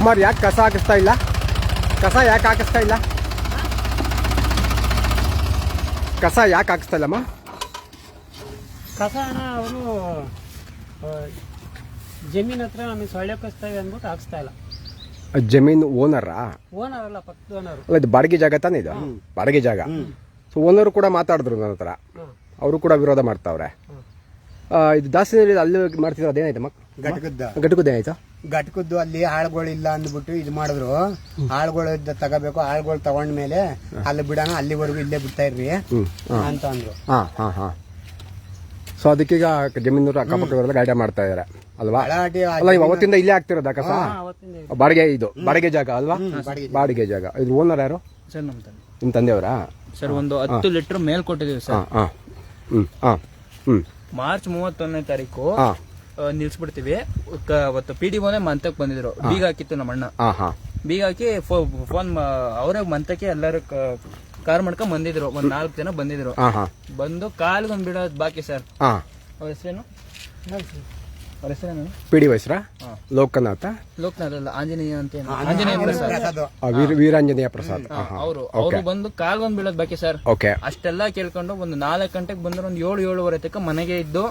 ಕುಮಾರ್ ಯಾಕೆ ಕಸ ಹಾಕಿಸ್ತಾ ಇಲ್ಲ? ಕಸ ಯಾಕೆ ಹಾಕಿಸ್ತಾ ಇಲ್ಲ? ಕಸ ಯಾಕೆ ಹಾಕಿಸ್ತಾ ಇಲ್ಲಮ್ಮ? ಕಸ ಅವನು ಅವರು ಜಮೀನ್ ಹತ್ರ ನಮಗೆ ಸೊಳ್ಳೆ ಕಸ್ತಾವೆ ಅಂದ್ಬಿಟ್ಟು ಹಾಕಿಸ್ತಾ ಇಲ್ಲ. ಜಮೀನು ಓನರಾ? ಓನರ್ ಅಲ್ಲ ಪಕ್ಕದ ಓನರು ಅಲ್ಲ ಇದು ಬಾಡಿಗೆ ಜಾಗ ತಾನೇ ಇದು? ಬಾಡಿಗೆ ಜಾಗ. ಸೊ ಓನರು ಕೂಡ ಮಾತಾಡಿದ್ರು ನನ್ನ ಹತ್ರ. ಅವರು ಕೂಡ ವಿರೋಧ ಮಾಡ್ತಾವ್ರೆ. ಇದು ದಾಸ್ತಿನಲ್ಲಿ ಅಲ್ಲಿ ಮಾಡ್ತಿದ್ರು ಅದೇನಾಯ್ತು ಮಕ್ ಘಟಕದ ಗಟಕುದ್ದೆ ಆಯ್ತಾ? ಘಟಕದ್ದು ಅಲ್ಲಿ ಆಳ್ಗಳಿಲ್ಲ ಅಂದ್ಬಿಟ್ಟು ಇದು ಮಾಡಿದ್ರು. ಆಳ್ಗಳು ತಗೋಬೇಕು ಆಳ್ಗಳು ತಗೊಂಡ್ಮೇಲೆ ಅಲ್ಲಿ ಬಿಡೋಣ ಅಲ್ಲಿವರೆಗೂ ಇಲ್ಲೇ ಬಿಡ್ತಾ ಇರ್ರಿ ಅಂತ ಅಂದ್ರು. ಹಾ ಹಾ ಹಾ. ಸೊ ಅದಕ್ಕೀಗ ಜಮೀನೂರು ಅಕ್ಕಪಕ್ಕದವರೆಲ್ಲ ಗಾಡಿ ಮಾಡ್ತಾ ಇದಾರೆ ಅಲ್ವಾ? ಅಲ್ಲ ಅವತ್ತಿಂದ ಇಲ್ಲೇ ಆಗ್ತಿರೋದ ಕಸ? ಅವತ್ತಿಂದ ಬಾಡಿಗೆ ಇದು ಬಾಡಿಗೆ ಜಾಗ ಅಲ್ವಾ? ಬಾಡಿಗೆ ಜಾಗ. ಇದು ಓನರ್ ಯಾರು? ಸರ್ ನಮ್ಮ ತಂದೆ. ನಿಮ್ಮ ತಂದೆಯವರಾ? ಸರ್ ಒಂದು ಹತ್ತು ಲೀಟರ್ ಮೇಲ್ ಕೊಟ್ಟಿದ್ದೀವಿ ಸರ್. ಹಾಂ ಹಾಂ. ಹ್ಞೂ ಹಾಂ. ಹ್ಞೂ ಮಾರ್ಚ್ ಮೂವತ್ತೊಂದನೇ ತಾರೀಕು ನಿಲ್ಸ್ಬಿಡ್ತೀವಿ. ಅವತ್ತು ಪಿ ಡಿ ಓನೇ ಮಂತಕ್ ಬಂದಿದ್ರು. ಬೀಗ ಹಾಕಿತ್ತು ನಮ್ಮ ಅಣ್ಣ ಹಾಂ ಹಾಂ. ಬೀಗ ಹಾಕಿ ಫೋನ್ ಅವರೇ ಮಂತಕ್ಕೆ ಎಲ್ಲರೂ ಕಾರ್ ಮಾಡ್ಕೊಂಡ್ ಬಂದಿದ್ರು. ಒಂದ್ ನಾಲ್ಕು ಜನ ಬಂದಿದ್ರು. ಬಂದು ಕಾಲ್ಗೊಂದ್ ಬಿಡೋದು ಬಾಕಿ ಸರ್. ಅವ್ರ ಹೆಸರೇನು? ಅವ್ರ ಹೆಸರೇನು? ಪಿ ಡಿ ವಯಸ್ಸರ ಹಾಂ. ಲೋಕನಾಥ? ಲೋಕನಾಥ್ ಅಲ್ಲ ಆಂಜನೇಯ ಅಂತ ಏನು? ಆಂಜನೇಯ ಪ್ರಸಾದ್. ಪ್ರಸಾದ್. ಆ, ವೀರ ವೀರಾಂಜನೇಯ ಪ್ರಸಾದ್. ಅವರು ಅವರು ಬಂದು ಕಾಲ್ಗೊಂದು ಬೀಳೋದ್ ಬಾಕಿ ಸರ್. ಓಕೆ. ಅಷ್ಟೆಲ್ಲ ಕೇಳ್ಕೊಂಡು ಒಂದು ನಾಲ್ಕು ಗಂಟೆಗೆ ಬಂದ್ರೆ ಒಂದು ಏಳು ಏಳುವರೆ ತನಕ ಮನೆಗೆ ಇದ್ದು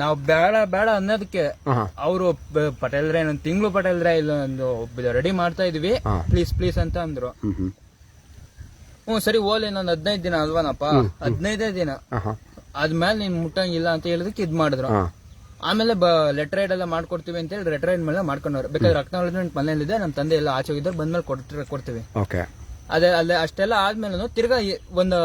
ನಾವು ಬೇಡ ಬೇಡ ಅನ್ನೋದಕ್ಕೆ ಅವರು ಪಟೇಲ್ರೆ ಇನ್ನೊಂದು ತಿಂಗಳು ಪಟೇಲ್ರೆ ಇಲ್ಲೊಂದು ರೆಡಿ ಮಾಡ್ತಾ ಇದೀವಿ. ಪ್ಲೀಸ್ ಪ್ಲೀಸ್ ಅಂತ ಅಂದ್ರು. ಹ್ಞೂ ಸರಿ ಓಲಿ ಇನ್ನೊಂದು ಹದಿನೈದು ದಿನ ಅಲ್ವಾನಪ್ಪ? ಹದಿನೈದೇ ದಿನ. ಆದ್ಮೇಲೆ ನೀನ್ ಮುಟ್ಟಂಗಿಲ್ಲ ಅಂತ ಹೇಳಿದಕ್ಕೆ ಇದ್ ಮಾಡಿದ್ರು. ಆಮೇಲೆ ಲೆಟರ್ ರೈಡ್ ಎಲ್ಲ ಮಾಡ್ಕೊಡ್ತೀವಿ ಅಂತ ಹೇಳಿ ಲೆಟರ್ ರೈಡ್ ಮೇಲೆ ಮಾಡ್ಕೊಂಡವ್ರು. ಬೇಕಾದ್ರೆ ಅಕ್ನಾಲಜ್ಮೆಂಟ್ ಮನೇಲಿದೆ ನಮ್ಮ ತಂದೆ ಎಲ್ಲ ಆಚೆ ಹೋಗಿದ್ದಾರೆ ಬಂದ್ಮೇಲೆ ಕೊಡ್ತೀವಿ ಕೊಡ್ತೀವಿ. ಓಕೆ. ಅದೇ ಅಲ್ಲೇ ಅಷ್ಟೆಲ್ಲ ಆದ್ಮೇಲೆ ತಿರ್ಗಾ ಒಂದು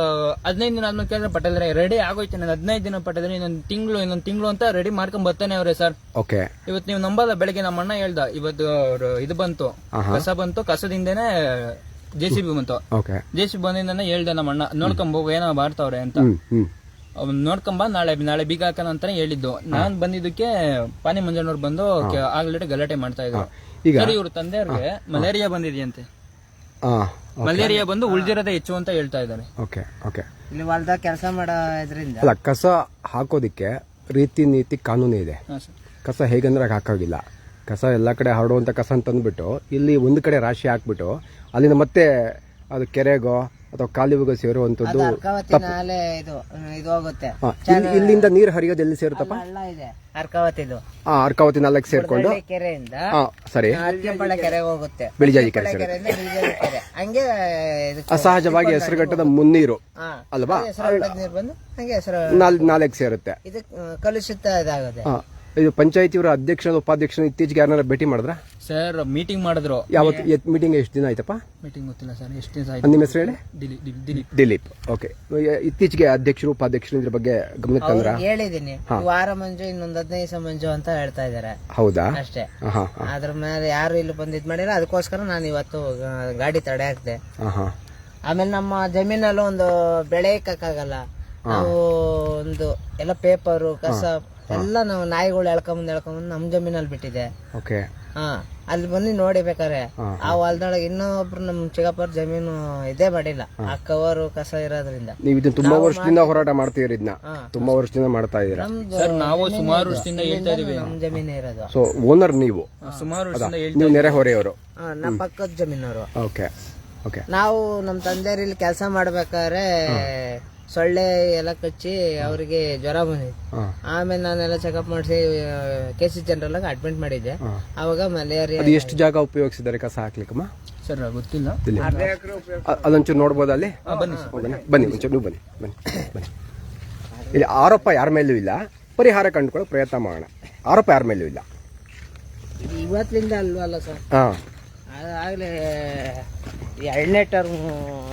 ಹದಿನೈದು ದಿನ ಆದ್ಮೇಲೆ ಕೇಳಿದ್ರೆ ಪಟೇಲ್ರೆ ರೆಡಿ ಆಗೋಯ್ತು ನಾನು ಹದಿನೈದು ದಿನ ಪಟ್ಟದ್ರೆ ಇನ್ನೊಂದು ತಿಂಗಳು ಇನ್ನೊಂದು ತಿಂಗಳು ಅಂತ ರೆಡಿ ಮಾಡ್ಕೊಂಡ್ ಬರ್ತಾನೆ ಅವ್ರೆ ಸರ್ ಓಕೆ ಇವತ್ತು ನೀವು ನಂಬಲ್ಲ ಬೆಳಗ್ಗೆ ನಮ್ಮ ಅಣ್ಣ ಹೇಳ್ದ ಇವತ್ತು ಅವ್ರು ಇದು ಬಂತು ಕಸ ಬಂತು ಕಸದಿಂದೇನೆ ಜೆ ಸಿ ಬಿ ಬಂತು. ಓಕೆ ಜೆ ಸಿ ಬಿ ಬಂದಿಂದಾನೆ ಹೇಳ್ದೆ ನಮ್ಮ ಅಣ್ಣ ನೋಡ್ಕೊಂಬೋ ಏನೋ ಮಾಡ್ತಾವ್ರೆ ಅಂತ. ನೋಡ್ಕೊಂಬಾ ನಾಳೆ ನಾಳೆ ಬೀಗ ಹಾಕೋಣ ಅಂತಾನೆ ಹೇಳಿದ್ದು. ನಾನ್ ಬಂದಿದ್ದಕ್ಕೆ ಪಾನಿ ಮಂಜಣ್ಣವ್ರು ಬಂದು ಆಗ್ಲೇ ಗಲಾಟೆ ಮಾಡ್ತಾ ಇದ್ರು. ಈಗ? ಸರಿ ಇವ್ರ ತಂದೆಯವ್ರಿಗೆ ಮಲೇರಿಯಾ ಬಂದಿದೆಯಂತೆ. ಮಲೇರಿಯಾ ಬಂದು ಉಳಿದಿರೋದೇ ಹೆಚ್ಚು ಅಂತ ಹೇಳ್ತಾ ಇದ್ದಾರೆ. ಓಕೆ ಓಕೆ ಇಲ್ಲಿ ಹೊಲ್ದಾಗ ಕೆಲಸ ಮಾಡೋ ಇದರಿಂದ ಅಲ್ಲ ಕಸ ಹಾಕೋದಿಕ್ಕೆ ರೀತಿ ನೀತಿ ಕಾನೂನು ಇದೆ. ಕಸ ಹೇಗಂದ್ರೆ ಹಾಕೋಗಿಲ್ಲ. ಕಸ ಎಲ್ಲ ಕಡೆ ಹರಡುವಂಥ ಕಸ ಅಂತಂದ್ಬಿಟ್ಟು ಇಲ್ಲಿ ಒಂದು ಕಡೆ ರಾಶಿ ಹಾಕ್ಬಿಟ್ಟು ಅಲ್ಲಿಂದ ಮತ್ತೆ ಅದು ಕೆರೆಗೋ ಅಥವಾ ಕಾಲುವೆಗೆ ಸೇರುವಂಥದ್ದು ಅರ್ಕಾವತಿ ನಾಲೆ ಇದು ಇದು ಹೋಗುತ್ತೆ. ಇಲ್ಲಿಂದ ನೀರು ಹರಿಯೋದು ಎಲ್ಲಿ ಸೇರುತ್ತಪ್ಪ? ಹಳ್ಳ ಇದೆ ಅರ್ಕಾವತಿದು. ಆ ಅರ್ಕಾವತಿ ನಾಲ್ಕು ಸೇರ್ಕೊಂಡು? ಹಳ್ಳಿ ಕೆರೆಯಿಂದ ಹಾ ಸರಿ. ಅತ್ತಿಗೆಪಾಳ್ಯ ಕೆರೆಗೆ ಹೋಗುತ್ತೆ. ಬಿಳಿಜಾಜಿ ಕೆರೆ ಸೇರುತ್ತೆ. ಕೆರೆಯಿಂದ ಬೀಜದ ಕೆರೆ. ಹಂಗೆ ಇದಕ್ಕೆ ಅಸಹಜವಾಗಿ ಹೆಸರುಘಟ್ಟದ ಮುನ್ನೀರು ಹಾ ಅಲ್ವಾ? ಹೆಸರು ನೀರು ಬಂದು ಹಂಗೆ ಹೆಸರು ನಾಲ್ ನಾಲ್ಕು ಸೇರುತ್ತೆ. ಕಲುಷಿತ ಇದಾಗುತ್ತೆ. ಹಾ ಇದು ಪಂಚಾಯತಿಯವರ ಅಧ್ಯಕ್ಷರು ಉಪಾಧ್ಯಕ್ಷನ ಇತ್ತೀಚೆಗೆ ಯಾರನ್ನ ಭೇಟಿ ಮಾಡಿದ್ರ? ಸರ್ ಮೀಟಿಂಗ್ ಮಾಡಿದ್ರು. ಯಾವತ್ತು? ಮೀಟಿಂಗ್ ಎಷ್ಟು ದಿನ ಆಯ್ತಪ್ಪ? ಮೀಟಿಂಗ್ ಗೊತ್ತಿಲ್ಲ ಸರ್ ಎಷ್ಟು ದಿನ ಆಯ್ತು? ನಿಮ್ಮ ಹೆಸರು ಹೇಳಿ? ದಿಲೀಪ್ ದಿಲೀಪ್- ದಿಲೀಪ್. ಓಕೆ ಇತ್ತೀಚೆಗೆ ಅಧ್ಯಕ್ಷರು ಉಪಾಧ್ಯಕ್ಷರು ಇದ್ರ ಬಗ್ಗೆ ಗಮನ ತಂದ್ರ? ಹೇಳಿದೀನಿ. ಈ ವಾರ ಮಂಜು ಇನ್ನೊಂದ್ ಹದಿನೈದು ದಿವಸ ಮಂಜು ಅಂತ ಹೇಳ್ತಾ ಇದಾರೆ. ಹೌದಾ? ಅಷ್ಟೇ. ಅದ್ರ ಮೇಲೆ ಯಾರು ಇಲ್ಲಿ ಬಂದು ಇದ್ ಮಾಡಿಲ್ಲ ಅದಕ್ಕೋಸ್ಕರ ನಾನು ಇವತ್ತು ಗಾಡಿ ತಡೆ ಹಾಕ್ದೆ. ಆಮೇಲೆ ನಮ್ಮ ಜಮೀನಲ್ಲಿ ಒಂದು ಬೆಳೆ ಇಕ್ಕಾಗಲ್ಲ ನಾವು ಒಂದು ಎಲ್ಲ ಪೇಪರ್ ಕಸ ಎಲ್ಲ ನಾವು ನಾಯಿಗಳು ಎಳ್ಕೊಂಬಂದು ಎಳ್ಕೊಂಬಂದ್ ನಮ್ ಜಮೀನಲ್ಲಿ ಬಿಟ್ಟಿದೆ. ಓಕೆ ಹಾ ಅಲ್ಲಿ ಬಂದು ನೋಡಿ ಬೇಕಾರೆ ಆ ಹೊಲ್ದೊಳಗೆ ಇನ್ನೊಬ್ರು ನಮ್ ಚಿಕ್ಕಪ್ಪರ ಜಮೀನು ಇದೇ ಮಾಡಿಲ್ಲ ಆ ಕವರ್ ಕಸ ಇರೋದ್ರಿಂದ. ನೀವು ಇದನ್ನ ತುಂಬಾ ವರ್ಷದಿಂದ ಹೋರಾಟ ಮಾಡ್ತೀರಿ ಇದನ್ನ. ತುಂಬಾ ವರ್ಷದಿಂದ ಮಾಡ್ತಾ ಇದ್ದೀರಾ ಸರ್ ನಾವು ಸುಮಾರು ವರ್ಷದಿಂದ ಹೇಳ್ತಾ ಇದೀವಿ ನಮ್ ಜಮೀನೇ ಇರೋದು. ಸೊ ಓನರ್ ನೀವು? ಸುಮಾರು ವರ್ಷದಿಂದ ಹೇಳ್ತಾ ನೀವು ನೆರೆಹೊರೆಯವರು ಹಾ, ನಮ್ಮ ಪಕ್ಕದ ಜಮೀನವರು. ಓಕೆ ಓಕೆ ನಾವು ನಮ್ ತಂದೆಯವ್ರು ಇಲ್ಲಿ ಕೆಲಸ ಮಾಡ್ಬೇಕಾದ್ರೆ ಸೊಳ್ಳೆ ಎಲ್ಲ ಕಚ್ಚಿ ಅವರಿಗೆ ಜ್ವರ ಬಂದಿತ್ತು. ಹಾ. ಆಮೇಲೆ ನಾನೆಲ್ಲ ಚೆಕಪ್ ಮಾಡಿಸಿ ಕೆ ಸಿ ಜನರಲ್ ಅಡ್ಮಿಟ್ ಮಾಡಿದ್ದೆ. ಅವಾಗ ಮಲೇರಿಯಾ ಅದು ಎಷ್ಟು ಜಾಗ ಉಪಯೋಗಿಸಿದ್ದಾರೆ ಕಸ ಹಾಕ್ಲಿಕ್ಕಮ್ಮ? ಸರ್ ಗೊತ್ತಿಲ್ಲ. ಇಲ್ಲಿ. ಅ- ಅದೊಂಚೂರು ನೋಡ್ಬೋದಾ ಅಲ್ಲಿ? ಹೌದಾ? ಬನ್ನಿ ಒಂಚೂರು ನೀವು ಬನ್ನಿ ಬನ್ನಿ ಬನ್ನಿ. ಇಲ್ಲಿ ಆರೋಪ ಯಾರ ಮೇಲೂ ಇಲ್ಲ. ಪರಿಹಾರ ಕಂಡುಕೊಳ್ಳೋ ಪ್ರಯತ್ನ ಮಾಡೋಣ. ಆರೋಪ ಯಾರ ಮೇಲೂ ಇಲ್ಲ. ಇವತ್ತಿಂದ ಅಲ್ವಲ್ಲ ಸರ್? ಹಾ. ಆಗ್ಲೇ ಎರಡನೇ ಟರ್ಮ್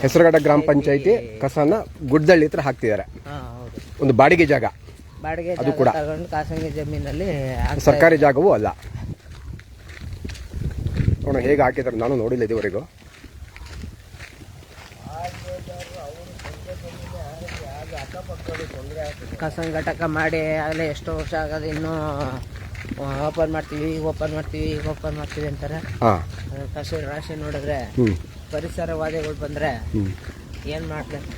ಹೆಸರುಘಟ್ಟ ಗ್ರಾಮ ಪಂಚಾಯತಿ ಕಸನ ಗುಡ್ದಳ್ಳಿ ಹತ್ರ ಹಾಕ್ತಿದ್ದಾರೆ ಹಾ ಹೌದು. ಒಂದು ಬಾಡಿಗೆ ಜಾಗ. ಬಾಡಿಗೆ ಅದು ಕೂಡ. ತಗೊಂಡು ಖಾಸಗಿ ಜಮೀನಲ್ಲಿ ಹಾಕ್ತಾ ಸರ್ಕಾರಿ ಜಾಗವೂ ಅಲ್ಲ. ನೋಡೋಣ ಹೇಗೆ ಹಾಕಿದ್ರು ನಾನು ನೋಡಿಲ್ಲ ಇದುವರೆಗೂ. ಕಸ ಘಟಕ ಮಾಡಿ ಆಗಲೇ ಎಷ್ಟೋ ವರ್ಷ ಆಗೋದು. ಇನ್ನೂ ಓಪನ್ ಮಾಡ್ತೀವಿ ಈಗ ಓಪನ್ ಮಾಡ್ತೀವಿ ಈಗ ಓಪನ್ ಮಾಡ್ತೀವಿ ಅಂತಾರೆ. ಕಸು ರಾಶಿ ನೋಡಿದ್ರೆ ಪರಿಸರವಾದಿಗಳು ಬಂದ್ರೆ ಏನು ಏನ್ ಮಾಡ್ಬೇಕು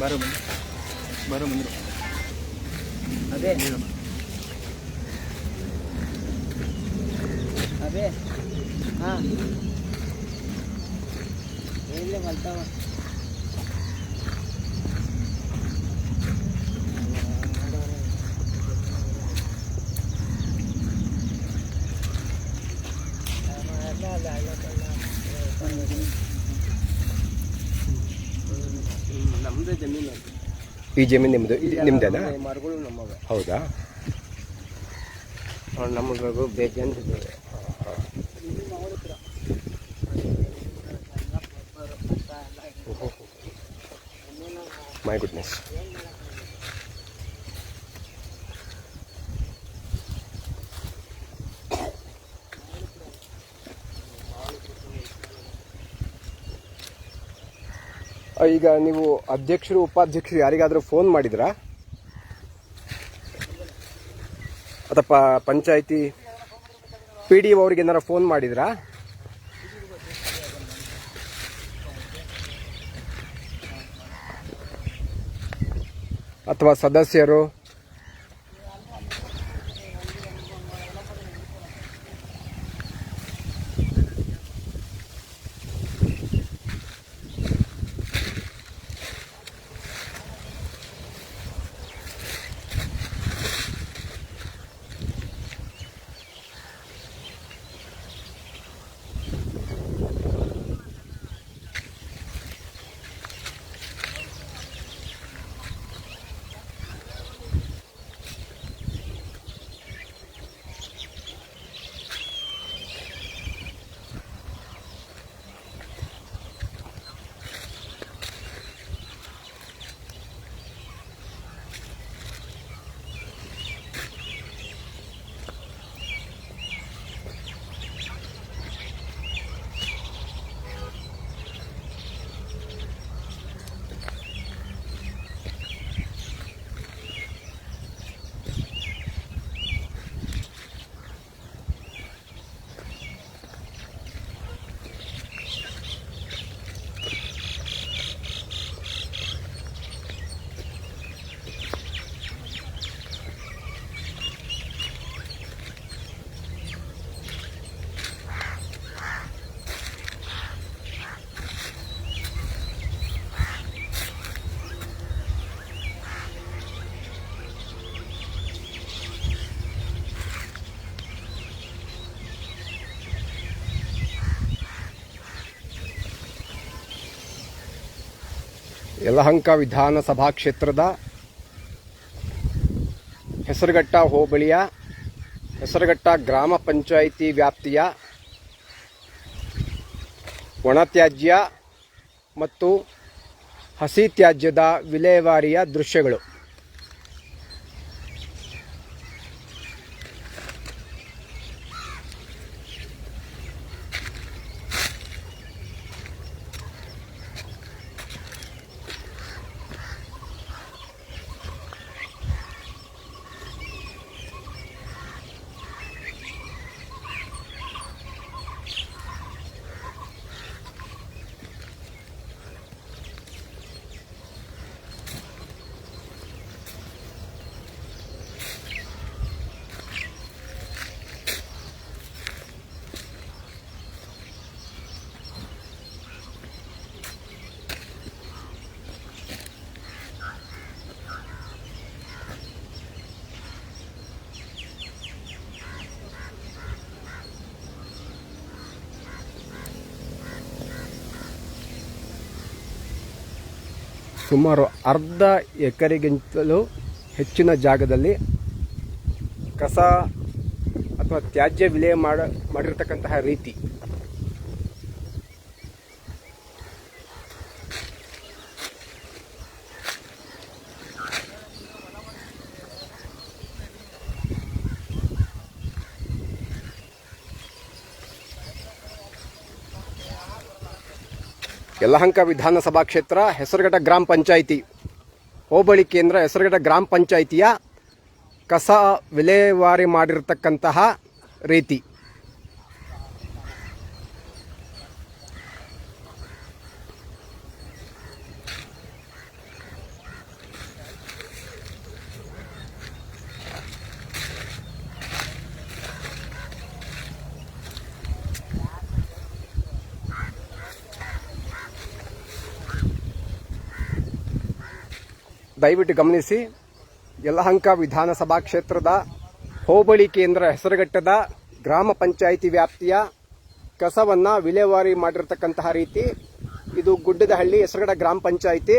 ಬಾರೋ ಬಂದು ಬಾರೋ ಬಂದ್ರು ಅದೇ ಅದೇ ಹಾ. ಎಲ್ಲಿ ಬರ್ತಾವ ನಮ್ದೇ ಜಮೀನು ಈ ಜಮೀನು ನಿಮ್ಮದು ನಿಮ್ಮದೇನಾ ಮರಗಳು ನಮ್ಮವೆ. ಹೌದಾ? ನಮಗೂ ಬೇಜಾನ್ ಮೈ goodness. ಈಗ ನೀವು ಅಧ್ಯಕ್ಷರು, ಉಪಾಧ್ಯಕ್ಷರು ಯಾರಿಗಾದರೂ ಫೋನ್ ಮಾಡಿದ್ರಾ ಅಥವಾ ಪಂಚಾಯಿತಿ ಪಿ ಡಿ ಅವ್ರಿಗೆ ಏನಾರ ಫೋನ್ ಮಾಡಿದ್ರಾ ಅಥವಾ ಸದಸ್ಯರು ಯಲಹಂಕ ವಿಧಾನಸಭಾ ಕ್ಷೇತ್ರದ ಹೆಸರುಘಟ್ಟ ಹೋಬಳಿಯ, ಹೆಸರುಘಟ್ಟ ಗ್ರಾಮ ಪಂಚಾಯಿತಿ ವ್ಯಾಪ್ತಿಯ ಒಣತ್ಯಾಜ್ಯ ಮತ್ತು ಹಸಿ ತ್ಯಾಜ್ಯದ ವಿಲೇವಾರಿಯ ದೃಶ್ಯಗಳು. ಸುಮಾರು ಅರ್ಧ ಎಕರೆಗಿಂತಲೂ ಹೆಚ್ಚಿನ ಜಾಗದಲ್ಲಿ ಕಸ ಅಥವಾ ತ್ಯಾಜ್ಯ ವಿಲೇ ಮಾಡ ಮಾಡಿರ್ತಕ್ಕಂತಹ ರೀತಿ. ಯಲಹಂಕ ವಿಧಾನಸಭಾ ಕ್ಷೇತ್ರ ಹೆಸರುಘಟ್ಟ ಗ್ರಾಮ ಪಂಚಾಯಿತಿ. ಹೋಬಳಿ ಕೇಂದ್ರ ಹೆಸರುಘಟ್ಟ ಗ್ರಾಮ ಪಂಚಾಯಿತಿಯ ಕಸ ವಿಲೇವಾರಿ ಮಾಡಿರತಕ್ಕಂತಹ ರೀತಿ. ದಯವಿಟ್ಟು ಗಮನಿಸಿ, ಯಲಹಂಕ ವಿಧಾನಸಭಾ ಕ್ಷೇತ್ರದ ಹೋಬಳಿ ಕೇಂದ್ರ ಹೆಸರುಘಟ್ಟದ ಗ್ರಾಮ ಪಂಚಾಯಿತಿ ವ್ಯಾಪ್ತಿಯ ಕಸವನ್ನು ವಿಲೇವಾರಿ ಮಾಡಿರತಕ್ಕಂತಹ ರೀತಿ ಇದು ಗುಡ್ಡದಹಳ್ಳಿ ಹೆಸರುಗಡ ಗ್ರಾಮ ಪಂಚಾಯಿತಿ.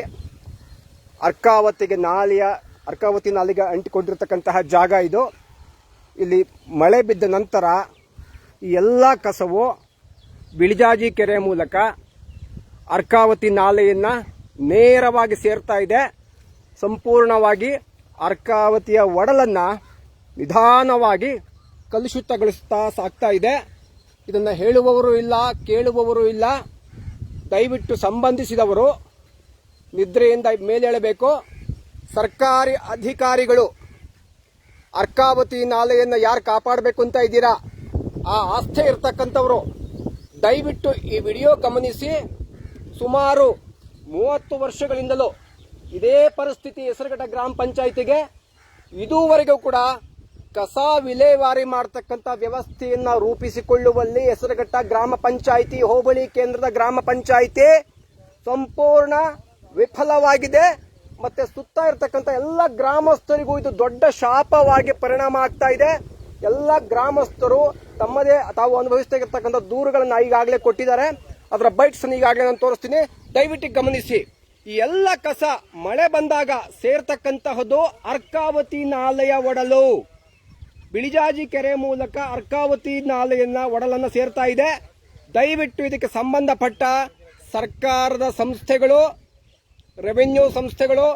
ಅರ್ಕಾವತಿಗೆ ನಾಲೆಯ, ಅರ್ಕಾವತಿ ನಾಲಿಗೆ ಅಂಟಿಕೊಂಡಿರ್ತಕ್ಕಂತಹ ಜಾಗ ಇದು. ಇಲ್ಲಿ ಮಳೆ ಬಿದ್ದ ನಂತರ ಈ ಎಲ್ಲ ಕಸವು ಬಿಳಿಜಾಜಿ ಕೆರೆ ಮೂಲಕ ಅರ್ಕಾವತಿ ನಾಲೆಯನ್ನು ನೇರವಾಗಿ ಸೇರ್ತಾ ಇದೆ. ಸಂಪೂರ್ಣವಾಗಿ ಅರ್ಕಾವತಿಯ ಒಡಲನ್ನ ನಿಧಾನವಾಗಿ ಕಲುಷಿತಗೊಳಿಸ್ತಾ ಸಾಗ್ತಾ ಇದೆ. ಇದನ್ನು ಹೇಳುವವರು ಇಲ್ಲ, ಕೇಳುವವರು ಇಲ್ಲ. ದಯವಿಟ್ಟು ಸಂಬಂಧಿಸಿದವರು ನಿದ್ರೆಯಿಂದ ಮೇಲೇಳಬೇಕು. ಸರ್ಕಾರಿ ಅಧಿಕಾರಿಗಳು ಅರ್ಕಾವತಿ ನಾಲೆಯನ್ನು ಯಾರು ಕಾಪಾಡಬೇಕು ಅಂತ ಇದ್ದೀರಾ? ಆ ಆಸ್ಥೆ ಇರತಕ್ಕಂಥವರು, ದಯವಿಟ್ಟು ಈ ವಿಡಿಯೋ ಗಮನಿಸಿ. ಸುಮಾರು ಮೂವತ್ತು ವರ್ಷಗಳಿಂದಲೂ ಇದೇ ಪರಿಸ್ಥಿತಿ ಹೆಸರುಘಟ್ಟ ಗ್ರಾಮ ಪಂಚಾಯಿತಿಗೆ ಇದುವರೆಗೂ ಕೂಡ ಕಸ ವಿಲೇವಾರಿ ಮಾಡತಕ್ಕಂತ ವ್ಯವಸ್ಥೆಯನ್ನ ರೂಪಿಸಿಕೊಳ್ಳುವಲ್ಲಿ ಹೆಸರುಘಟ್ಟ ಗ್ರಾಮ ಪಂಚಾಯಿತಿ, ಹೋಬಳಿ ಕೇಂದ್ರದ ಗ್ರಾಮ ಪಂಚಾಯಿತಿ ಸಂಪೂರ್ಣ ವಿಫಲವಾಗಿದೆ. ಮತ್ತೆ ಸುತ್ತ ಇರತಕ್ಕಂಥ ಎಲ್ಲ ಗ್ರಾಮಸ್ಥರಿಗೂ ಇದು ದೊಡ್ಡ ಶಾಪವಾಗಿ ಪರಿಣಾಮ ಆಗ್ತಾ ಇದೆ. ಎಲ್ಲ ಗ್ರಾಮಸ್ಥರು ತಮ್ಮದೇ ತಾವು ಅನುಭವಿಸ್ತಾ ದೂರುಗಳನ್ನ ಈಗಾಗಲೇ ಕೊಟ್ಟಿದ್ದಾರೆ. ಅದರ ಬೈಟ್ಸ್ ಈಗಾಗಲೇ ನಾನು ತೋರಿಸ್ತೀನಿ. ದಯವಿಟ್ಟು ಗಮನಿಸಿ. ಈ ಎಲ್ಲ ಕಸ ಮಳೆ ಬಂದಾಗ ಸೇರ್ತಕ್ಕಂತಹದ್ದು ಅರ್ಕಾವತಿ ನಾಲೆಯ ಒಡಲು. ಬಿಳಿಜಾಜಿ ಕೆರೆ ಮೂಲಕ ಅರ್ಕಾವತಿ ನಾಲೆಯನ್ನ ಒಡಲನ್ನ ಸೇರ್ತಾ ಇದೆ. ದಯವಿಟ್ಟು ಇದಕ್ಕೆ ಸಂಬಂಧಪಟ್ಟ ಸರ್ಕಾರದ ಸಂಸ್ಥೆಗಳು, ರೆವೆನ್ಯೂ ಸಂಸ್ಥೆಗಳು,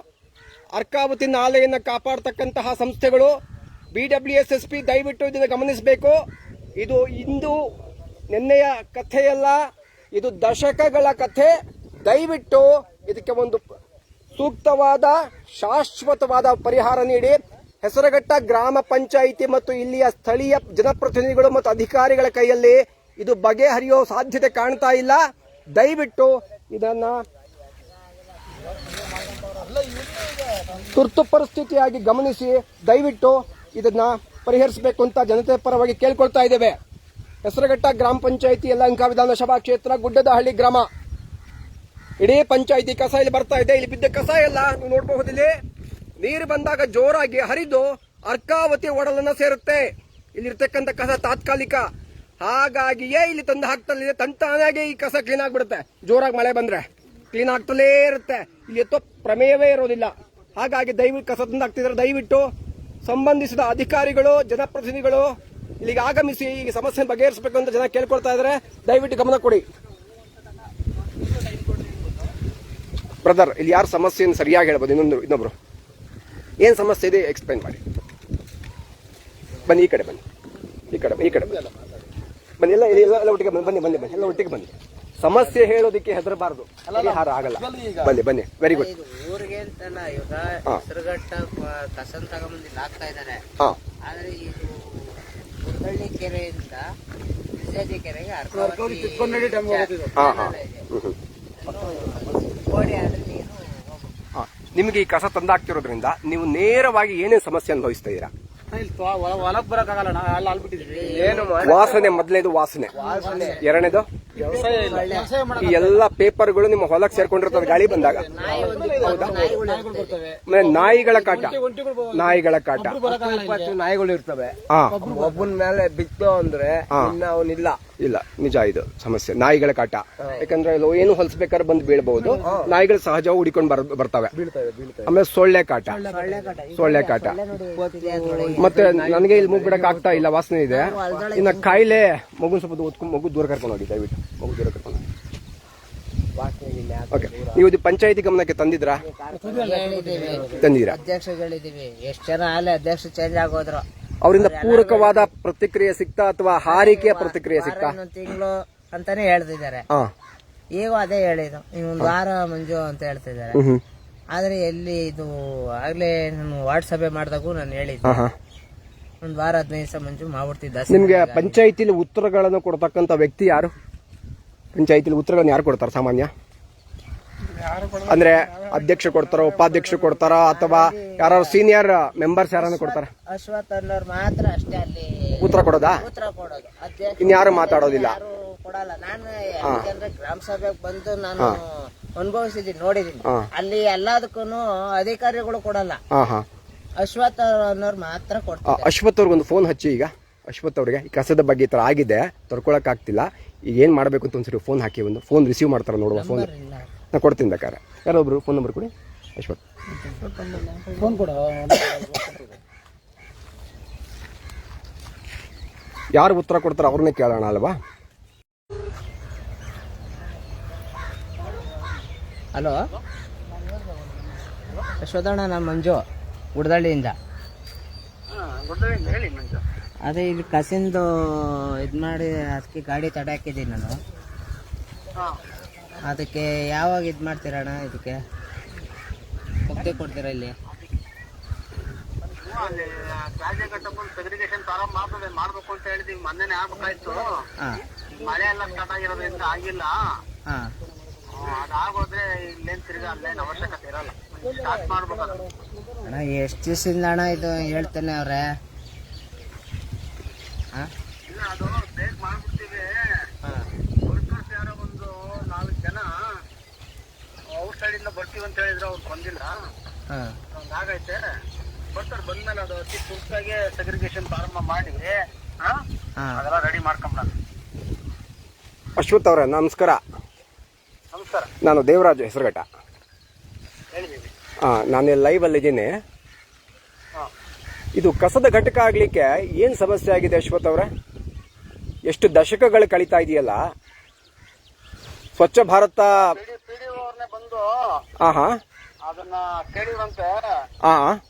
ಅರ್ಕಾವತಿ ನಾಲೆಯನ್ನು ಕಾಪಾಡತಕ್ಕಂತಹ ಸಂಸ್ಥೆಗಳು B W S S P ದಯವಿಟ್ಟು ಇದನ್ನು ಗಮನಿಸಬೇಕು. ಇದು ಇಂದು ನಿನ್ನೆಯ ಕಥೆಯಲ್ಲ, ಇದು ದಶಕಗಳ ಕಥೆ. ದಯವಿಟ್ಟು ಇದಕ್ಕೆ ಒಂದು ಸೂಕ್ತವಾದ, ಶಾಶ್ವತವಾದ ಪರಿಹಾರ ನೀಡಿ ಹೆಸರಘಟ್ಟ ಗ್ರಾಮ ಪಂಚಾಯಿತಿ ಮತ್ತು ಇಲ್ಲಿಯ ಸ್ಥಳೀಯ ಜನಪ್ರತಿನಿಧಿಗಳು ಮತ್ತು ಅಧಿಕಾರಿಗಳ ಕೈಯಲ್ಲಿ ಇದು ಬಗೆಹರಿಯೋ ಸಾಧ್ಯತೆ ಕಾಣ್ತಾ ಇಲ್ಲ. ದಯವಿಟ್ಟು ಇದನ್ನ ತುರ್ತು ಪರಿಸ್ಥಿತಿಯಾಗಿ ಗಮನಿಸಿ, ದಯವಿಟ್ಟು ಇದನ್ನ ಪರಿಹರಿಸಬೇಕು ಅಂತ ಜನತೆ ಪರವಾಗಿ ಕೇಳ್ಕೊಳ್ತಾ ಇದ್ದೇವೆ. ಹೆಸರಘಟ್ಟ ಗ್ರಾಮ ಪಂಚಾಯಿತಿ ಯಲಹಂಕ ವಿಧಾನಸಭಾ ಕ್ಷೇತ್ರ, ಗುಡ್ಡದಹಳ್ಳಿ ಗ್ರಾಮ. ಇಡೀ ಪಂಚಾಯತಿ ಕಸ ಇಲ್ಲಿ ಬರ್ತಾ ಇದೆ, ಇಲ್ಲಿ ಬಿದ್ದ ಕಸ ಎಲ್ಲ ನೀವು ನೋಡಬಹುದು ಇಲ್ಲಿ ನೀರು ಬಂದಾಗ ಜೋರಾಗಿ ಹರಿದು ಅರ್ಕಾವತಿ ಒಡಲನ್ನ ಸೇರುತ್ತೆ. ಇಲ್ಲಿರ್ತಕ್ಕಂಥ ಕಸ ತಾತ್ಕಾಲಿಕ. ಹಾಗಾಗಿಯೇ ಇಲ್ಲಿ ತಂದು ಹಾಕ್ತಲ್ಲಿದೆ ತಂತಾನಾಗೆ ಈ ಕಸ ಕ್ಲೀನ್ ಆಗ್ಬಿಡುತ್ತೆ. ಜೋರಾಗಿ ಮಳೆ ಬಂದ್ರೆ ಕ್ಲೀನ್ ಆಗ್ತಲೇ ಇರುತ್ತೆ. ಇಲ್ಲಿ ಎತ್ತೋ ಪ್ರಮೇಯವೇ ಇರೋದಿಲ್ಲ. ಹಾಗಾಗಿ ದಯವಿಟ್ಟು ಕಸ ತಂದು ಹಾಕ್ತಿದ್ರೆ ದಯವಿಟ್ಟು ಸಂಬಂಧಿಸಿದ ಅಧಿಕಾರಿಗಳು, ಜನಪ್ರತಿನಿಧಿಗಳು ಇಲ್ಲಿಗೆ ಆಗಮಿಸಿ ಈ ಸಮಸ್ಯೆ ಬಗೆಹರಿಸಬೇಕು ಅಂತ ಜನ ಕೇಳ್ಕೊಳ್ತಾ ಇದ್ದಾರೆ. ದಯವಿಟ್ಟು ಗಮನ ಕೊಡಿ. ಬ್ರದರ್ ಇಲ್ಲಿ ಯಾರು ಸಮಸ್ಯೆಯನ್ನು ಸರಿಯಾಗಿ ಹೇಳ್ಬೋದು? ಇನ್ನೊಂದು ಇನ್ನೊಬ್ರು. ಏನು ಸಮಸ್ಯೆ ಇದೆ? ಎಕ್ಸ್ಪ್ಲೈನ್ ಮಾಡಿ. ಬನ್ನಿ ಈ ಕಡೆ ಬನ್ನಿ. ಈ ಕಡೆ ಈ ಕಡೆ ಬನ್ನಿ. ಬನ್ನಿ ಎಲ್ಲ ಎಲ್ಲ ಎಲ್ಲ ಒಟ್ಟಿಗೆ ಬನ್ನಿ ಬನ್ನಿ ಬನ್ನಿ. ಬನ್ನಿ ಎಲ್ಲ ಒಟ್ಟಿಗೆ ಬನ್ನಿ. ಸಮಸ್ಯೆ ಹೇಳೋದಕ್ಕೆ ಹೆದರಬಾರ್ದು. ಪರಿಹಾರ ಆಗಲ್ಲ. ಬನ್ನಿ ಬನ್ನಿ. ವೆರಿ ಗುಡ್ ಇದು ಊರಿಗೆ ಅಂತಲ್ಲ ಇವಾಗ. ಹೆಸರುಘಟ್ಟ ಕಸನ್ ಹಾಕ್ತಾ ಇದ್ದಾರೆ ಆದರೆ ಇದು ಕೆರೆಯಿಂದ ವಿಜಯಜಿ ಕೆರೆಗೆ ಅರ್ಕಾವತಿ ನಿಮಗೆ ಈ ಕಸ ತಂದಾಗ್ತಿರೋದ್ರಿಂದ ನೀವು ನೇರವಾಗಿ ಏನೇನು ಸಮಸ್ಯೆ ಅನುಭವಿಸ್ತಾ ಇದ್ದೀರಾ? ಹೊಲಕ್ ಬರಕ್ಕಾಗಲ್ಲ ನಾ ಅಲ್ಲಿ ಅಲ್ಬಿಟ್ಟಿದ್ವಿ. ಏನು ವಾಸನೆ ಮೊದಲನೇದು ವಾಸನೆ. ಎರಡನೇದು? ಈ ಎಲ್ಲ ಪೇಪರ್ಗಳು ನಿಮ್ಮ ಹೊಲಕ್ಕೆ ಸೇರ್ಕೊಂಡಿರ್ತದೆ ಗಾಳಿ ಬಂದಾಗ. ಇಪ್ಪತ್ತು ನಾಯಿಗಳು ಕಾಟ. ನಾಯಿಗಳ ಕಾಟ. ಇಪ್ಪತ್ತು ನಾಯಿಗಳು ಇರ್ತವೆ. ಒಬ್ಬನ ಮೇಲೆ ಬಿತ್ತು ಅಂದ್ರೆ. ಇನ್ನ ಅವನಿಲ್ಲ. ಇಲ್ಲ ನಿಜ ಇದು ಸಮಸ್ಯೆ. ನಾಯಿಗಳ ಕಾಟ. ಯಾಕಂದ್ರೆ ಇಲ್ಲಿ ಏನು ಹೊಲಸ್ಬೇಕಾದ್ರೆ ಬಂದು ಬೀಳ್ಬಹುದು. ನಾಯಿಗಳು ಸಹಜ ಹುಡಿಕೊಂಡು ಬರ್ ಬರ್ತವೆ. ಆಮೇಲೆ ಸೊಳ್ಳೆ ಕಾಟ. ಸೊಳ್ಳೆ ಕಾಟ. ಮತ್ತೆ ನನಗೆ ಇಲ್ಲಿ ಮೂಗ್ ಬಿಡಕ್ ಆಗ್ತಾ ಇಲ್ಲ ವಾಸನೆ ಇದೆ. ಇನ್ನ ಕಾಯಿಲೆ ಮಗು ಸ್ವಲ್ಪ ಓದ್ಕೊಂಡು ಮಗು ದೂರ ಕರ್ಕೊಂಡು ಹೋಗಿ ದಯವಿಟ್ಟು. ಮಗು ದೂರ ಕರ್ಕೊಂಡು ಓಕೆ ನೀವು ಇದು ಪಂಚಾಯತಿ ಗಮನಕ್ಕೆ ತಂದಿದ್ರಾ? ಹೇಳಿದೀವಿ ತಂದಿದ್ದೀರಾ? ಅಧ್ಯಕ್ಷಗಳಿದೀವಿ ಎಷ್ಟ್ ಜನ ಆಲೆ ಅಧ್ಯಕ್ಷ ಚೇಂಜ್ ಆಗೋದ್ರು. ಅವರಿಂದ ಪೂರಕವಾದ ಪ್ರತಿಕ್ರಿಯೆ ಸಿಕ್ತಾ ಅಥವಾ ಹಾರಿಕೆಯ ಪ್ರತಿಕ್ರಿಯೆ ಸಿಗ್ತಾ? ತಿಂಗಳು ಅಂತಾನೆ ಹೇಳ್ತಿದ್ದಾರೆ. ಈಗ ಅದೇ ಹೇಳಿದ್ದು. ಇನ್ನೊಂದು ವಾರ ಮಂಜು ಅಂತ ಹೇಳ್ತಿದ್ದಾರೆ. ಆದ್ರೆ ಎಲ್ಲಿ ಇದು ಆಗ್ಲೇ ನಾನು ವಾರ್ಡ್ ಸಭೆ ಮಾಡಿದಾಗ ನಾನು ಹೇಳಿದ್ದೆ. ಒಂದ್ ವಾರ ಹದಿನೈದು ದಿವಸ ಮಂಜು ಮಾಡ್ಬಿಡ್ತಿದ್ದ ನಿಮ್ಗೆ ಪಂಚಾಯತಿಲಿ ಉತ್ತರಗಳನ್ನು ಕೊಡ್ತಕ್ಕಂತ ವ್ಯಕ್ತಿ ಯಾರು? ಪಂಚಾಯತಿಲಿ ಉತ್ತರಗಳನ್ನು ಯಾರು ಕೊಡ್ತಾರೆ ಸಾಮಾನ್ಯ? ಅಂದ್ರೆ ಅಧ್ಯಕ್ಷ ಕೊಡ್ತಾರೋ ಉಪಾಧ್ಯಕ್ಷ ಕೊಡ್ತಾರೋ ಅಥವಾ ಯಾರು ಸೀನಿಯರ್ ಮೆಂಬರ್ಸ್ ಯಾರನ್ನ ಕೊಡ್ತಾರ? ಅಶ್ವಥ್ ಅನ್ನೋರು ಮಾತ್ರ ಅಷ್ಟೇ ಅಲ್ಲಿ ಉತ್ತರ ಕೊಡೋದಾ? ಉತ್ತರ ಕೊಡೋದು. ಅಧ್ಯಕ್ಷ ಇನ್ಯಾರು ಮಾತಾಡೋದಿಲ್ಲ? ಯಾರು ಕೊಡಲ್ಲ. ನಾನು ಯಾಕಂದ್ರೆ ಗ್ರಾಮ ಸಭೆಗೆ ಬಂದು ನಾನು ಅನುಭವಿಸಿದೀನಿ ನೋಡಿದೀನಿ. ಅಲ್ಲಿ ಎಲ್ಲದಕ್ಕೂ ಅಧಿಕಾರಿಗಳು ಕೊಡಲ್ಲ. ಅಶ್ವಥ್ ಹಾ. ಅನ್ನೋರು ಮಾತ್ರ ಕೊಡ್ತಾರೆ. ಅಶ್ವಥ್ ಅವ್ರಿಗೊಂದು ಫೋನ್ ಹಚ್ಚಿ ಈಗ. ಅಶ್ವಥ್ ಅವ್ರಿಗೆ ಈ ಕಸದ ಬಗ್ಗೆ ಈ ತರ ಆಗಿದೆ ತರ್ಕೊಳಕ್ ಆಗ್ತಿಲ್ಲ ಈಗ ಏನು ಮಾಡಬೇಕು ಅಂತ ಒಂದ್ಸರಿ ಫೋನ್ ಹಾಕಿ ಒಂದು ಫೋನ್ ರಿಸೀವ್ ಮಾಡ್ತಾರೆ ನೋಡುವ ಫೋನ್ ಇಲ್ಲ ನಾ ಕೊಡ್ತೀನಿ ಬೇಕಾರೆ ಯಾರೊಬ್ರು ಫೋನ್ ನಂಬರ್ ಕೊಡಿ. ಅಶ್ವಥ್ ಫೋನ್ ಕೊಡ. ಯಾರು ಉತ್ತರ ಕೊಡ್ತಾರೋ ಅವ್ರನ್ನೇ ಕೇಳೋಣ ಅಲ್ವಾ? ಹಲೋ? ಯಶೋಧಣ್ಣ ನಾನು ಮಂಜು. ಗುಡದಳ್ಳಿಯಿಂದ. ಅದೇ ಇಲ್ಲಿ ಕಸಿಂದು ಇದು ಮಾಡಿ ಅದಕ್ಕೆ ಗಾಡಿ ತಡೆ ಹಾಕಿದ್ದೀನಿ ನಾನು ಅದಕ್ಕೆ ಯಾವಾಗ ಇದು ಮಾಡ್ತೀರಣ್ಣ ಇದಕ್ಕೆ? ಮುಕ್ತಿ ಕೊಡ್ತೀರಾ ಇಲ್ಲಿ? ಮಾಡ್ಬೇಕು ಅಂತ ಹೇಳಿದೀವಿ ಮೊನ್ನೆನೆ ಆಗ್ಬೇಕಾಯ್ತು. ಹಾಂ. ಮಳೆ ಎಲ್ಲ ಸ್ಟಾರ್ಟ್ ಆಗಿರೋದ್ರಿಂದ ಆಗಿಲ್ಲ. ಹಾಂ. ಅದಾಗೋದ್ರೆ ಇಲ್ಲೇನ್ ತಿರ್ಗಾ ಅಲ್ಲೇನ್ ಅವಶ್ಯಕತೆ ಇರಲ್ಲ. ಸ್ಟಾರ್ಟ್ ಮಾಡ್ಬೇಕಲ್ಲ ಅಣ್ಣ ಎಷ್ಟು ದಿವಸದಿಂದ ಅಣ್ಣ ಇದು ಹೇಳ್ತೇನೆ ಅವ್ರೆ ಹಾಂ ಇಲ್ಲ ಅದು ಬೇಗ ಮಾಡ್ಬಿಡ್ತೀವಿ ಹಾಂ ವರ್ಕರ್ಸ್ ಯಾರೋ ಒಂದು ನಾಲ್ಕು ಜನ ಔಟ್ ಸೈಡ್ ಇಂದ ಬರ್ತೀವಿ ಅಂತ ಹೇಳಿದ್ರು ಅವ್ರು ಬಂದಿಲ್ಲ. ಆಗೈತೆ. ಬಟ್ ಅವ್ರು ಬಂದ್ಮೇಲೆ ಅದು ಅತಿ ತುರ್ತಾಗಿ ಸೆಗ್ರಿಗೇಷನ್ ಪ್ರಾರಂಭ ಮಾಡಿ ಅದೆಲ್ಲ ರೆಡಿ ಮಾಡ್ಕೊಂಬ ಅಶ್ವಥ್ ಅವರೇ ನಮಸ್ಕಾರ. ನಮಸ್ಕಾರ. ನಾನು ದೇವರಾಜು ಹೆಸರುಘಟ್ಟ. ಹಾಂ ನಾನು ಲೈವಲ್ಲಿ ಇದ್ದೀನಿ. ಹಾ. ಇದು ಕಸದ ಘಟಕ ಆಗ್ಲಿಕ್ಕೆ ಏನು ಸಮಸ್ಯೆ ಆಗಿದೆ ಅಶ್ವಥ್ ಅವರೇ? ಎಷ್ಟು ದಶಕಗಳು ಕಳೀತಾ ಇದೆಯಲ್ಲ? ಸ್ವಚ್ಛ ಭಾರತ ಪಿಡಿ ಬಂದು ಅದನ್ನ ಕೇಳಿದ್ರಂತೆ.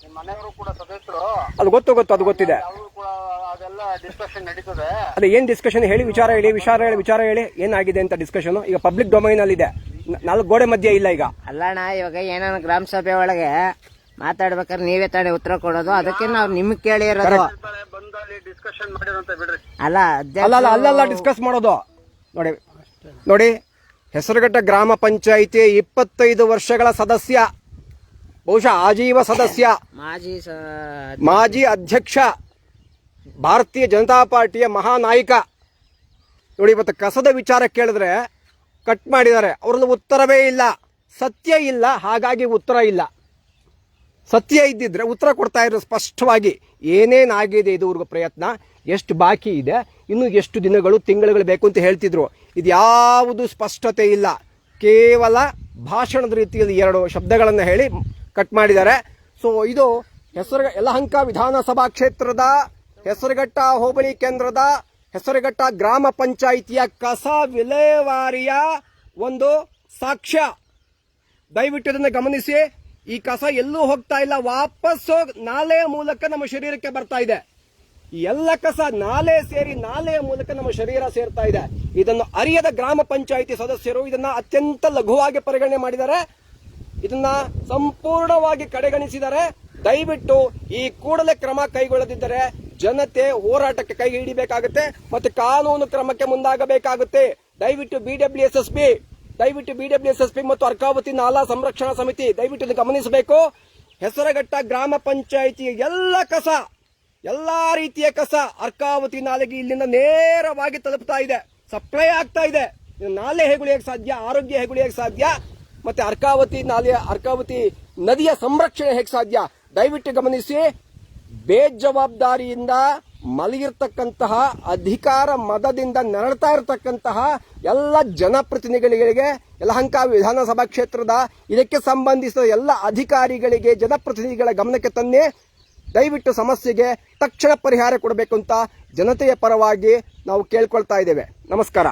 ನಿಮ್ಮ ಮನೆಯವರು ಕೂಡ ಸದಸ್ಯರು. ಅದು ಗೊತ್ತು ಗೊತ್ತು ಅದು ಗೊತ್ತಿದೆ. ಅವರು ಕೂಡ ಅದೆಲ್ಲ ಡಿಸ್ಕಷನ್ ನಡೀತದೆ. ಅದೇ ಏನ್ ಡಿಸ್ಕಷನ್ ಹೇಳಿ ವಿಚಾರ ಹೇಳಿ ವಿಚಾರ ಹೇಳಿ ವಿಚಾರ ಹೇಳಿ. ಏನಾಗಿದೆ ಅಂತ ಡಿಸ್ಕಷನ್ ಈಗ ಪಬ್ಲಿಕ್ ಡೊಮೈನ್ ಅಲ್ಲಿ ಇದೆ. ನಾಲ್ಕು ಗೋಡೆ ಮಧ್ಯೆ ಇಲ್ಲ ಈಗ. ಅಲ್ಲಣ್ಣ ಇವಾಗ ಏನಾನ ಗ್ರಾಮ ಸಭೆ ಒಳಗೆ ಮಾತಾಡ್ಬೇಕಾದ್ರೆ ನೀವೇ ತಾನೇ ಉತ್ತರ ಕೊಡೋದು. ಅದಕ್ಕೆ ನಾವು ನಿಮ್ಗೆ ಅಲ್ಲಿ ಡಿಸ್ಕಷನ್ ಮಾಡಿರಂತೆ ಬಿಡ್ರಿ. ಅಲ್ಲ ಅಲ್ಲ ಅಲ್ಲ ಅಲ್ಲಲ್ಲ ಡಿಸ್ಕಸ್ ಮಾಡೋದು. ನೋಡಿ ನೋಡಿ. ಹೆಸರುಘಟ್ಟ ಗ್ರಾಮ ಪಂಚಾಯಿತಿ ಇಪ್ಪತ್ತೈದು ವರ್ಷಗಳ ಸದಸ್ಯ ಬಹುಶಃ ಆಜೀವ ಸದಸ್ಯ ಮಾಜಿ ಮಾಜಿ ಅಧ್ಯಕ್ಷ ಭಾರತೀಯ ಜನತಾ ಪಾರ್ಟಿಯ ಮಹಾನಾಯಕ. ನೋಡಿ ಇವತ್ತು ಕಸದ ವಿಚಾರ ಕೇಳಿದ್ರೆ ಕಟ್ ಮಾಡಿದ್ದಾರೆ. ಅವ್ರದ್ದು ಉತ್ತರವೇ ಇಲ್ಲ ಸತ್ಯ ಇಲ್ಲ ಹಾಗಾಗಿ ಉತ್ತರ ಇಲ್ಲ. ಸತ್ಯ ಇದ್ದಿದ್ರೆ ಉತ್ತರ ಕೊಡ್ತಾ ಇರೋ ಸ್ಪಷ್ಟವಾಗಿ ಏನೇನಾಗಿದೆ ಇದುವರೆಗೂ ಪ್ರಯತ್ನ. ಎಷ್ಟು ಬಾಕಿ ಇದೆ? ಇನ್ನು ಎಷ್ಟು ದಿನಗಳು, ತಿಂಗಳುಗಳು ಬೇಕು ಅಂತ ಹೇಳ್ತಿದ್ರು. ಇದು ಯಾವುದು ಸ್ಪಷ್ಟತೆ ಇಲ್ಲ. ಕೇವಲ ಭಾಷಣದ ರೀತಿಯಲ್ಲಿ ಎರಡು ಶಬ್ದಗಳನ್ನು ಹೇಳಿ ಕಟ್ ಮಾಡಿದ್ದಾರೆ. ಸೊ ಇದು ಹೆಸರು ಯಲಹಂಕ ವಿಧಾನಸಭಾ ಕ್ಷೇತ್ರದ, ಹೆಸರುಘಟ್ಟ ಹೋಬಳಿ ಕೇಂದ್ರದ, ಹೆಸರುಘಟ್ಟ ಗ್ರಾಮ ಪಂಚಾಯಿತಿಯ ಕಸ ವಿಲೇವಾರಿಯ ಒಂದು ಸಾಕ್ಷ್ಯ. ದಯವಿಟ್ಟು ಇದನ್ನು ಗಮನಿಸಿ. ಈ ಕಸ ಎಲ್ಲೂ ಹೋಗ್ತಾ ಇಲ್ಲ, ವಾಪಸ್ ಹೋಗ್ ನಾಲೆಯ ಮೂಲಕ ನಮ್ಮ ಶರೀರಕ್ಕೆ ಬರ್ತಾ ಇದೆ. ಎಲ್ಲ ಕಸ ನಾಲೆ ಸೇರಿ ನಾಲೆಯ ಮೂಲಕ ನಮ್ಮ ಶರೀರ ಸೇರ್ತಾ ಇದೆ. ಇದನ್ನು ಅರಿಯದ ಗ್ರಾಮ ಪಂಚಾಯಿತಿ ಸದಸ್ಯರು ಇದನ್ನ ಅತ್ಯಂತ ಲಘುವಾಗಿ ಪರಿಗಣನೆ ಮಾಡಿದ್ದಾರೆ. ಇದನ್ನ ಸಂಪೂರ್ಣವಾಗಿ ಕಡೆಗಣಿಸಿದರೆ ದಯವಿಟ್ಟು ಈ ಕೂಡಲೇ ಕ್ರಮ ಕೈಗೊಳ್ಳದಿದ್ದರೆ ಜನತೆ ಹೋರಾಟಕ್ಕೆ ಕೈ ಹಿಡಿಬೇಕಾಗುತ್ತೆ ಮತ್ತು ಕಾನೂನು ಕ್ರಮಕ್ಕೆ ಮುಂದಾಗಬೇಕಾಗುತ್ತೆ. ದಯವಿಟ್ಟು B W S S P ದಯವಿಟ್ಟು B W S S P ಮತ್ತು ಅರ್ಕಾವತಿ ನಾಲಾ ಸಂರಕ್ಷಣಾ ಸಮಿತಿ ದಯವಿಟ್ಟು ಗಮನಿಸಬೇಕು. ಹೆಸರಘಟ್ಟ ಗ್ರಾಮ ಪಂಚಾಯಿತಿ ಎಲ್ಲ ಕಸ, ಎಲ್ಲಾ ರೀತಿಯ ಕಸ ಅರ್ಕಾವತಿ ನಾಲೆಗೆ ಇಲ್ಲಿಂದ ನೇರವಾಗಿ ತಲುಪ್ತಾ ಇದೆ. ಸಪ್ಲೈ ಆಗ್ತಾ ಇದು. ನಾಲೆ ಹೆಗುಳಿಯಕ್ಕೆ ಸಾಧ್ಯ, ಆರೋಗ್ಯ ಹೆಗುಳಿಯಕ್ಕೆ ಸಾಧ್ಯ, ಮತ್ತೆ ಅರ್ಕಾವತಿ ನಾಲೆಯ, ಅರ್ಕಾವತಿ ನದಿಯ ಸಂರಕ್ಷಣೆ ಹೇಗೆ ಸಾಧ್ಯ? ದಯವಿಟ್ಟು ಗಮನಿಸಿ. ಬೇಜವಾಬ್ದಾರಿಯಿಂದ ಮಲಗಿರ್ತಕ್ಕಂತಹ ಅಧಿಕಾರ ಮದದಿಂದ ನೆರಳ್ತಾ ಇರತಕ್ಕಂತಹ ಎಲ್ಲ ಜನಪ್ರತಿನಿಧಿಗಳಿಗೆ ಯಲಹಂಕ ವಿಧಾನಸಭಾ ಕ್ಷೇತ್ರದ, ಇದಕ್ಕೆ ಸಂಬಂಧಿಸಿದ ಎಲ್ಲ ಅಧಿಕಾರಿಗಳಿಗೆ, ಜನಪ್ರತಿನಿಧಿಗಳ ಗಮನಕ್ಕೆ ತನ್ನಿ ದಯವಿಟ್ಟು ಸಮಸ್ಯೆಗೆ ತಕ್ಷಣ ಪರಿಹಾರ ಕೊಡಬೇಕು ಅಂತ ಜನತೆಯ ಪರವಾಗಿ ನಾವು ಕೇಳ್ಕೊಳ್ತಾ ಇದ್ದೇವೆ. ನಮಸ್ಕಾರ.